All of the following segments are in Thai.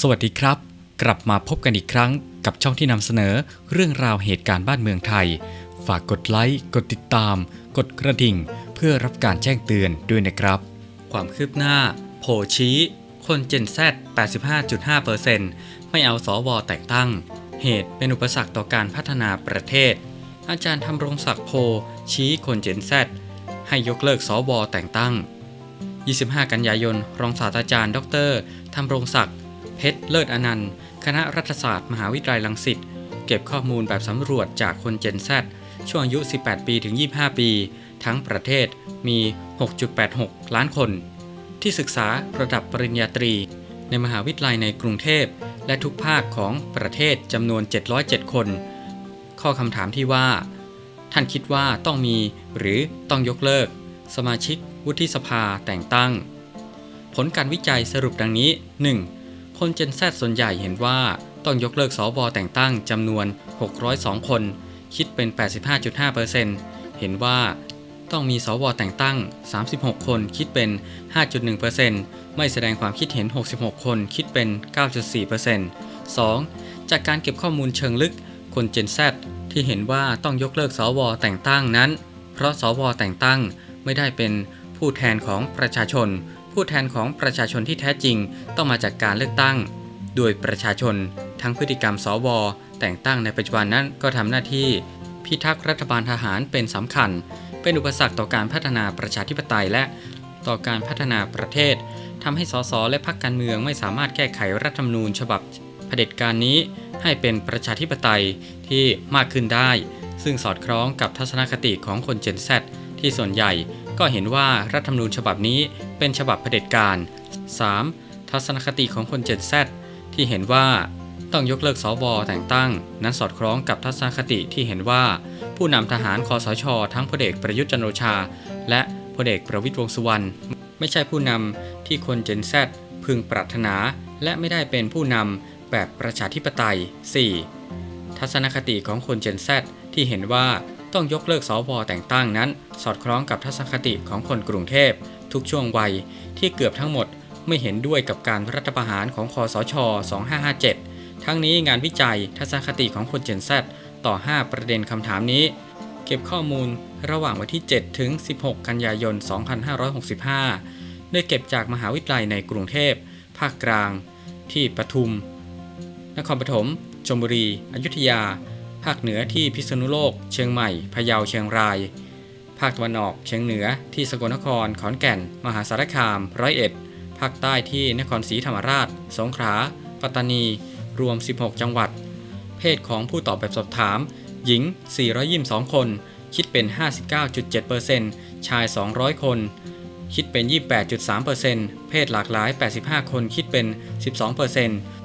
สวัสดีครับ กลับมาพบกันอีกครั้งกับช่องที่นำเสนอเรื่องราวเหตุการณ์บ้านเมืองไทย ฝากกดไลค์กดติดตาม กดกระดิ่ง เพื่อรับการแจ้งเตือนด้วยนะครับ ความคืบหน้า โผชี้ คนเจนแซด85.5%ไม่เอาสอวอแต่งตั้ง เหตุเป็นอุปสรรคต่อการพัฒนาประเทศ อาจารย์ทำรงศักดิ์โพ ชี้คนเจนแซดให้ยกเลิกสวแต่งตั้ง 25 กันยายน รองศาสตราจารย์ ดรธำรงศักดิ์ เพชรเลิศอนันต์ คณะรัฐศาสตร์มหาวิทยาลัยรังสิตเก็บข้อมูลแบบสำรวจจากคนเจนแซช่วงอายุ 18 ปีถึง 25 ปี ทั้งประเทศมี 6.86 ล้านคน ที่ศึกษาระดับปริญญาตรี ในมหาวิทยาลัยในกรุงเทพ และทุกภาคของประเทศจำนวน 707 คน ข้อคำถามที่ว่า ท่านคิดว่าต้องมีหรือต้องยกเลิก สมาชิกวุฒิสภาแต่งตั้ง ผลการวิจัยสรุปดังนี้ 1. คนเจนแซส่วนใหญ่เห็นว่าต้องยกเลิกสวแต่งตั้งจำนวน 602 คน คิดเป็น 85.5%เห็นว่าต้องมีสวแต่งตั้ง 36 คนคิดเป็น 5.1%ไม่แสดงความคิดเห็น 66 คนคิดเป็น 9.4% 2. จากการเก็บข้อมูลเชิงลึก คนเจนแซที่เห็นว่าต้องยกเลิกสวแต่งตั้งนั้น เพราะสวแต่งตั้งไม่ได้เป็นผู้แทนของประชาชน ผู้แทนของประชาชนที่แท้จริงต้องมาจากการเลือกตั้ง โดยประชาชน ทั้งพฤติกรรมสวแต่งตั้งในปัจจุบันนั้นก็ทำหน้าที่ พิทักษ์รัฐบาลทหารเป็นสำคัญ เป็นอุปสรรคต่อการพัฒนาประชาธิปไตยและต่อการพัฒนาประเทศทำให้สสและพรรคการเมืองไม่สามารถแก้ไขรัฐธรรมนูญฉบับเผด็จการนี้ให้เป็นประชาธิปไตยที่มากขึ้นได้ ซึ่งสอดคล้องกับทัศนคติของคนเจนแซที่ส่วนใหญ่ ก็เห็นว่ารัฐธรรมนูญฉบับนี้เป็นฉบับเผด็จการ 3. ทัศนคติของคนเจนแซที่เห็นว่าต้องยกเลิกสวแต่งตั้ง นั้นสอดคล้องกับทัศนคติที่เห็นว่า ผู้นำทหารคอสช ทั้งพลเอกประยุทธ์จันโอชา และพลเอกประวิตรวงสุวรรณไม่ใช่ผู้นำที่คนเจนแซพึงปรารถนา และไม่ได้เป็นผู้นำแบบประชาธิปไตย 4. ทัศนคติของคนเจนแซที่เห็นว่า ต้องยกเลิกสวแต่งตั้งนั้น สอดคล้องกับทัศนคติของคนกรุงเทพ ทุกช่วงวัยที่เกือบทั้งหมดไม่เห็นด้วยกับการรัฐประหารของคอสช 2557 ทั้งนี้งานวิจัยทัศนคติของคนเจนแซต่อ 5 ประเด็นคำถามนี้ เก็บข้อมูลระหว่างวันที่ 7 ถึง 16 กันยายน 2565 โดยเก็บจากมหาวิทยาลัยในกรุงเทพ ภาคกลาง ที่ปทุม นครปฐมชลบุรี อยุธยา ภาคเหนือที่พิษณุโลก เชียงใหม่ พะเยา เชียงราย ภาคตะวันออกเชียงเหนือที่สกลนคร ขอนแก่น มหาสารคาม ร้อยเอ็ด ภาคใต้ที่นครศรีธรรมราช สงขลา ปัตตานี รวม 16 จังหวัด เพศของผู้ตอบแบบสอบถาม หญิง 422 คน คิดเป็น 59.7%ชาย 200 คน คิดเป็น 28.3%เพศหลากหลาย 85 คน คิดเป็น 12%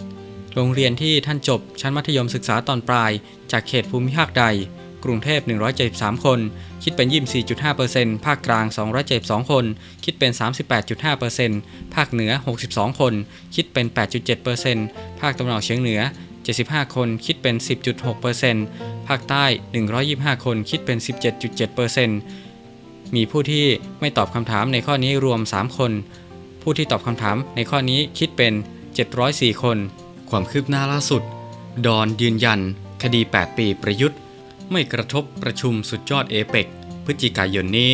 โรงเรียนที่ท่านจบชั้นมัธยมศึกษาตอนปลาย จากเขตภูมิภาคใด กรุงเทพ 173 คน คิดเป็น 24.5%ภาคกลาง 272 คน คิดเป็น 38.5%ภาคเหนือ 62 คน คิดเป็น 8.7%ภาคตะวันออกเฉียงเหนือ 75 คน คิดเป็น 10.6%ภาคใต้ 125 คน คิดเป็น 17.7%มีผู้ที่ไม่ตอบคำถามในข้อนี้รวม 3 คน ผู้ที่ตอบคำถามในข้อนี้คิดเป็น 704 คน ความคืบหน้าล่าสุด ดอนยืนยัน คดี 8 ปีประยุทธ์ ไม่กระทบประชุมสุดยอดเอเปกพฤศจิกายนนี้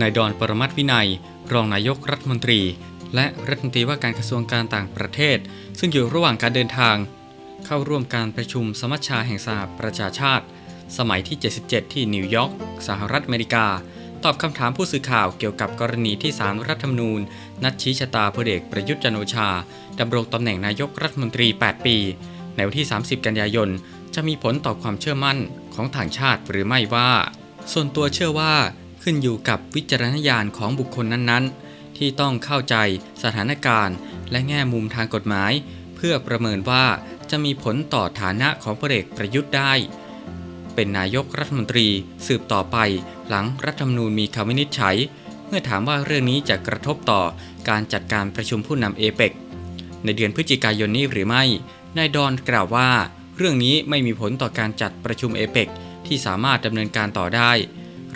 นายดอนปรมัตวินัย รองนายกรัฐมนตรี และรัฐมนตรีว่าการกระทรวงการต่างประเทศ ซึ่งอยู่ระหว่างการเดินทาง เข้าร่วมการประชุมสมัชชาแห่งสหประชาชาติ สมัยที่ 77 ที่นิวยอร์กสหรัฐอเมริกา ตอบคำถามผู้สื่อข่าวเกี่ยวกับกรณีที่สารรัฐธรรมนูญ นัดชี้ชะตาพลเอกประยุทธ์จันโอชาดำรงตำแหน่งนายกรัฐมนตรี 8 ปี ในวันที่ 30 กันยายน จะมีผลต่อความเชื่อมั่นของต่างชาติหรือไม่ว่า ส่วนตัวเชื่อว่าขึ้นอยู่กับวิจารณญาณของบุคคลนั้นๆ ที่ต้องเข้าใจสถานการณ์ และแง่มุมทางกฎหมาย เพื่อประเมินว่าจะมีผลต่อฐานะของพลเอกประยุทธ์ได้ เป็นนายกรัฐมนตรีสืบต่อไป หลังรัฐธรรมนูญมีคำวินิจฉัย เมื่อถามว่าเรื่องนี้จะกระทบต่อการจัดการประชุมผู้นำเอเปกในเดือนพฤศจิกายนนี้หรือไม่ นายดอนกล่าวว่า เรื่องนี้ไม่มีผลต่อการจัดประชุมเอเปกที่สามารถดำเนินการต่อได้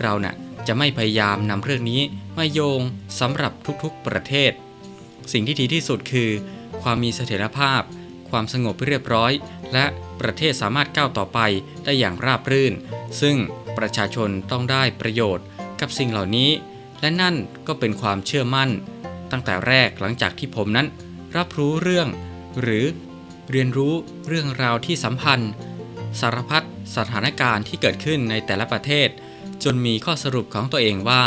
เรานะ่ะจะไม่พยายามนำเรื่องนี้มาโยงสำหรับทุกๆประเทศ สิ่งที่ดีที่สุดคือ ความมีเสถียรภาพ ความสงบเรียบร้อย และประเทศสามารถก้าวต่อไปได้อย่างราบรื่น ซึ่ง ประชาชนต้องได้ประโยชน์กับสิ่งเหล่านี้ และนั่นก็เป็นความเชื่อมั่น ตั้งแต่แรกหลังจากที่ผมนั้น รับรู้เรื่อง หรือเรียนรู้เรื่องราวที่สัมพันธ์ สารพัดสถานการณ์ที่เกิดขึ้นในแต่ละประเทศ จนมีข้อสรุปของตัวเองว่า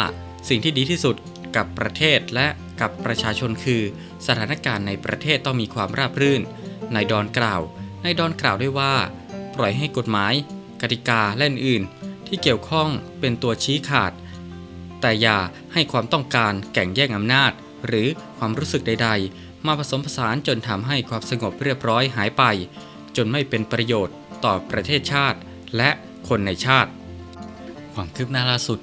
สิ่งที่ดีที่สุดกับประเทศและกับประชาชนคือ สถานการณ์ในประเทศต้องมีความราบรื่นนายดอนกล่าว นายดอนกล่าวด้วยว่า ปล่อยให้กฎหมาย กติกาและอื่น ที่เกี่ยวข้องเป็นตัวชี้ขาด แต่อย่าให้ความต้องการแก่งแย่งอำนาจ หรือความรู้สึกใด ๆ มาผสมผสานจนทำให้ความสงบเรียบร้อยหายไป จนไม่เป็นประโยชน์ต่อประเทศชาติ และคนในชาติ ความคืบหน้าล่าสุด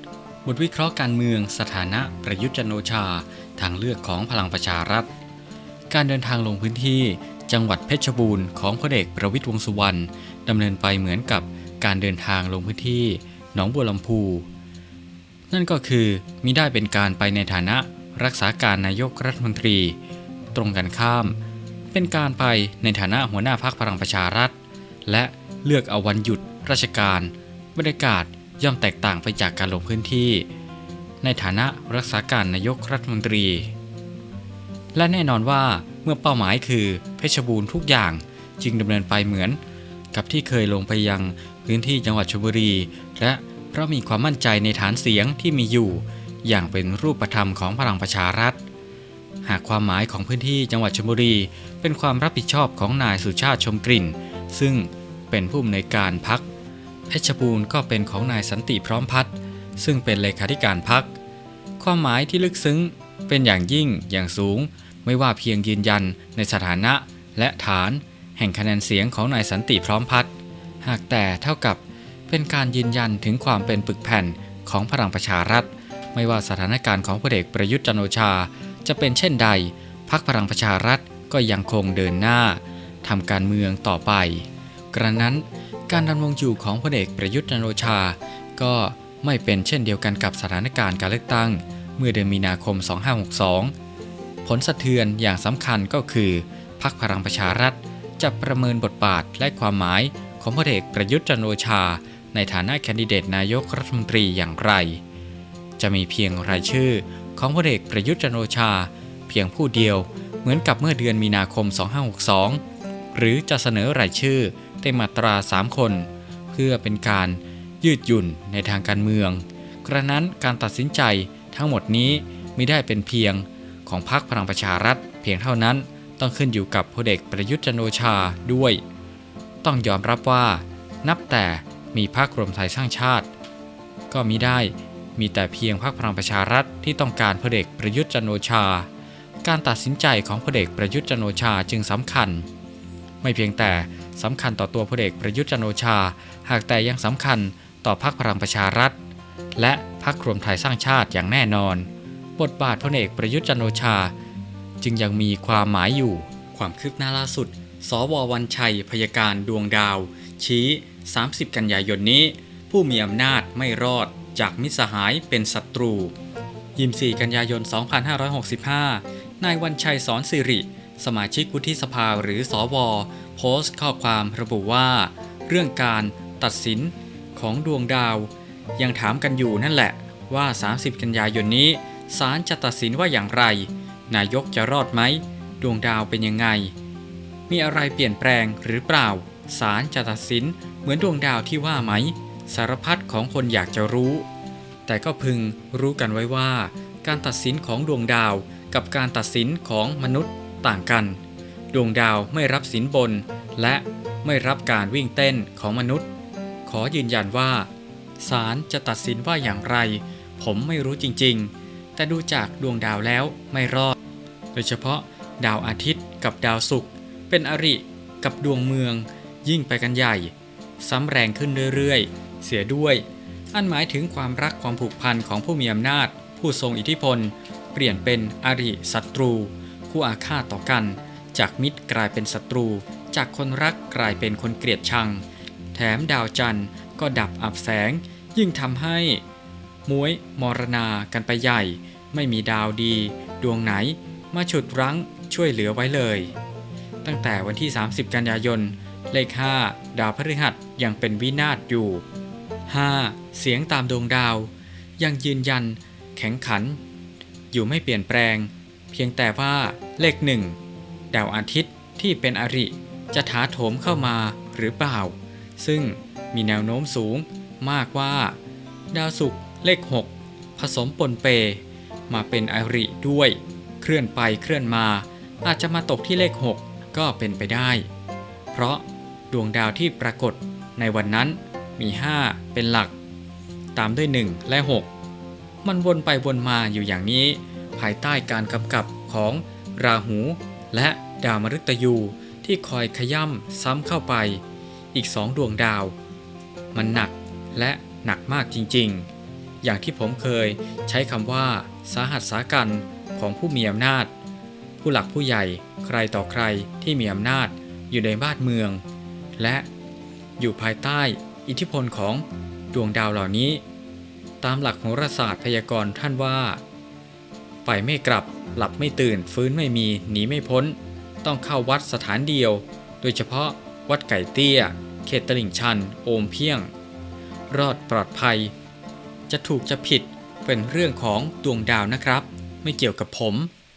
บทวิเคราะห์การเมืองสถานะประยุทธ์จันโอชา ทางเลือกของพลังประชารัฐ การเดินทางลงพื้นที่จังหวัดเพชรบูรณ์ของพลเอกประวิตรวงสุวรรณดำเนินไปเหมือนกับการเดินทางลงพื้นที่ หนองบัวลำพู นั่นก็คือมิได้เป็นการไปในฐานะรักษาการนายกรัฐมนตรี ตรงกันข้าม เป็นการไปในฐานะหัวหน้าพักพลังประชารัฐ และเลือกเอาวันหยุดราชการ บรรยากาศย่อมแตกต่างไปจากการลงพื้นที่ ในฐานะรักษาการนายกรัฐมนตรี และแน่นอนว่าเมื่อเป้าหมายคือเพชรบูรณ์ทุกอย่างจึงดำเนินไปเหมือนกับที่เคยลงไปยัง พื้นที่จังหวัดชลบุรี และเพราะมีความมั่นใจในฐานเสียงที่มีอยู่ อย่างเป็นรูปธรรมของพลังประชารัฐ หากความหมายของพื้นที่จังหวัดชลบุรี เป็นความรับผิดชอบของนายสุชาติชมกลิ่น ซึ่งเป็นผู้อำนวยการพักเพชรบูรณ์ก็เป็นของนายสันติพร้อมพัฒน์ซึ่งเป็นเลขาธิการพัก ความหมายที่ลึกซึ้งเป็นอย่างยิ่งอย่างสูง ไม่ว่าเพียงยืนยันในสถานะและฐาน แห่งคะแนนเสียงของนายสันติพร้อมพัฒน์ากแต่เท่ากับเป็นการยืนยันถึงความเป็นปึกแผ่นของพลังประชารัฐ ไม่ว่าสถานการณ์ของพลเอกประยุทธ์จันโอชา จะเป็นเช่นใดพักพลังประชารัฐก็ยังคงเดินหน้าทำการเมืองต่อไป กระนั้นการดำรงอยู่ของพลเอกประยุทธ์จันโอชา ก็ไม่เป็นเช่นเดียวกันกับสถานการณ์การเลือกตั้ง เมื่อเดือนมีนาคม 2562 ผลสะเทือนอย่างสำคัญก็คือพักพลังประชารัฐจะประเมินบทบาทและความหมาย ของพลเอกประยุทธ์จันทร์โอชา ในฐานะแคนดิเดตนายกรัฐมนตรีอย่างไร จะมีเพียงรายชื่อของพลเอกประยุทธ์จันทร์โอชา เพียงผู้เดียวเหมือนกับเมื่อเดือนมีนาคม 2562 หรือจะเสนอรายชื่อเต็มมาตรา 3 คน เพื่อเป็นการยืดหยุ่นในทางการเมือง กระนั้นการตัดสินใจทั้งหมดนี้ไม่ได้เป็นเพียงของพรรคพลังประชารัฐเพียงเท่านั้นต้องขึ้นอยู่กับพลเอกประยุทธ์จันทร์โอชาด้วย ต้องยอมรับว่านับแต่มีพรรครวมไทยสร้างชาติ ก็มิได้มีแต่เพียงพรรคพลังประชารัฐที่ต้องการพลเอกประยุทธ์จันทร์โอชา การตัดสินใจของพลเอกประยุทธ์จันทร์โอชาจึงสำคัญ ไม่เพียงแต่สำคัญต่อตัวพลเอกประยุทธ์จันทร์โอชา หากแต่ยังสำคัญต่อพรรคพลังประชารัฐ และพรรครวมไทยสร้างชาติอย่างแน่นอน บทบาทพลเอกประยุทธ์จันทร์โอชา จึงยังมีความหมายอยู่ความคืบหน้าล่าสุด สววันชัยพยการดวงดาว ชี้ 30 กันยายนนี้ ผู้มีอำนาจไม่รอดจากมิสหายเป็นศัตรูยิม4กันยายน 2565 นายวันชัยสอนสิริ สมาชิกวุฒิสภาหรือสวโพสต์ข้อความระบุว่า เรื่องการตัดสินของดวงดาว ยังถามกันอยู่นั่นแหละว่า 30 กันยายนนี้ศาลจะตัดสินว่าอย่างไร นายกจะรอดไหม ดวงดาวเป็นยังไง มีอะไรเปลี่ยนแปลงหรือเปล่าศาลจะตัดสินเหมือนดวงดาวที่ว่าไหม สารพัดของคนอยากจะรู้ แต่ก็พึงรู้กันไว้ว่า การตัดสินของดวงดาวกับการตัดสินของมนุษย์ต่างกัน ดวงดาวไม่รับสินบน และไม่รับการวิ่งเต้นของมนุษย์ ขอยืนยันว่าศาลจะตัดสินว่าอย่างไร ผมไม่รู้จริงๆ แต่ดูจากดวงดาวแล้วไม่รอด โดยเฉพาะดาวอาทิตย์กับดาวศุกร์ เป็นอริกับดวงเมืองยิ่งไปกันใหญ่ ซ้ำแรงขึ้นเรื่อยๆ เสียด้วย อันหมายถึงความรักความผูกพันของผู้มีอำนาจ ผู้ทรงอิทธิพล เปลี่ยนเป็นอริศัตรู คู่อาฆาตต่อกัน จากมิตรกลายเป็นศัตรู จากคนรักกลายเป็นคนเกลียดชัง แถมดาวจันทร์ก็ดับอับแสง ยิ่งทำให้มวยมรณากันไปใหญ่ ไม่มีดาวดี ดวงไหน มาฉุดรั้งช่วยเหลือไว้เลย ตั้งแต่วันที่ 30 กันยายน เลข 5 ดาวพฤหัสยังเป็นวินาศอยู่ 5. เสียงตามดวงดาว ยังยืนยัน แข็งขัน อยู่ไม่เปลี่ยนแปลง เพียงแต่ว่าเลขหนึ่งดาวอาทิตย์ที่เป็นอริ จะถาโถมเข้ามาหรือเปล่า ซึ่งมีแนวโน้มสูงมากว่า ดาวศุกร์เลข 6 ผสมปนเป มาเป็นอริด้วย เคลื่อนไปเคลื่อนมาอาจจะมาตกที่เลข 6 ก็เป็นไปได้ เพราะดวงดาวที่ปรากฏในวันนั้นมี 5 เป็นหลัก ตามด้วย 1 และ 6 มันวนไปวนมาอยู่อย่างนี้ ภายใต้การกำกับของราหู และดาวมฤตยูที่คอยขย่ำซ้ำเข้าไป อีกสองดวงดาว มันหนักและหนักมากจริงๆ อย่างที่ผมเคยใช้คำว่าสาหัสสากันของผู้มีอำนาจ ผู้หลักผู้ใหญ่ ใครต่อใครที่มีอำนาจอยู่ในบ้านเมือง และอยู่ภายใต้อิทธิพลของดวงดาวเหล่านี้ ตามหลักโหราศาสตร์พยากรณ์ท่านว่า ไปไม่กลับหลับไม่ตื่นฟื้นไม่มีหนีไม่พ้น ต้องเข้าวัดสถานเดียว โดยเฉพาะวัดไก่เตี้ย เขตตลิ่งชัน โอมเพียง รอดปลอดภัย จะถูกจะผิดเป็นเรื่องของดวงดาวนะครับ ไม่เกี่ยวกับผม